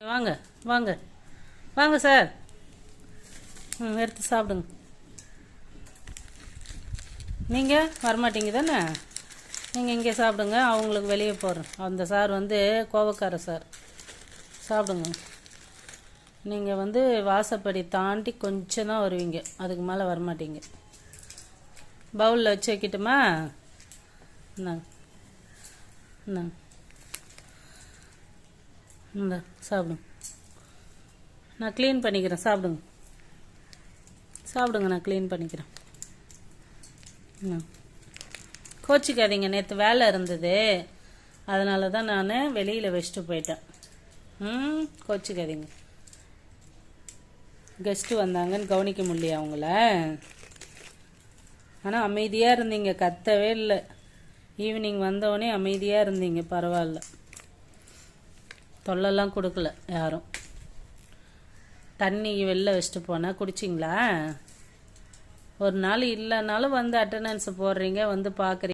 வாங்க வாங்க. வாங்க சார். ம் எடுத்து சாப்பிடுங்க. நீங்கள் வரமாட்டீங்க தானே? நீங்கள் இங்கே சாப்பிடுங்க அவங்களுக்கு வெளியே போகிறேன் அந்த சார் வந்து கோவக்கார சார். சாப்பிடுங்க. நீங்கள் வந்து வாசப்படி தாண்டி கொஞ்சம் தான் வருவீங்க. அதுக்கு மேலே வரமாட்டீங்க. பவுலில் வச்சு வைக்கட்டுமா? இந்தாங்க. இந்தாங்க. இந்த சாப்பிடுங்க நான் க்ளீன் பண்ணிக்கிறேன் சாப்பிடுங்க. சாப்பிடுங்க நான் க்ளீன் பண்ணிக்கிறேன். ம் கோச்சிக்காதீங்க நேற்று வேலை இருந்தது. அதனால தான் நான் வெளியில் வச்சுட்டு போயிட்டேன். ம் கோச்சிக்காதீங்க. கெஸ்ட்டு வந்தாங்கன்னு கவனிக்க முடியல அவங்கள. ஆனால் அமைதியாக இருந்தீங்க கத்தவே இல்லை. ஈவினிங் வந்தவொடனே அமைதியாக இருந்தீங்க பரவாயில்ல. தொல்லெல்லாம் கொடுக்கல யாரும். தண்ணி வெளில வச்சுட்டு போனால் குடிச்சிங்களா? ஒரு நாள் இல்லைனாலும் வந்து அட்டண்டன்ஸ் போடுறீங்க வந்து பார்க்குறீங்க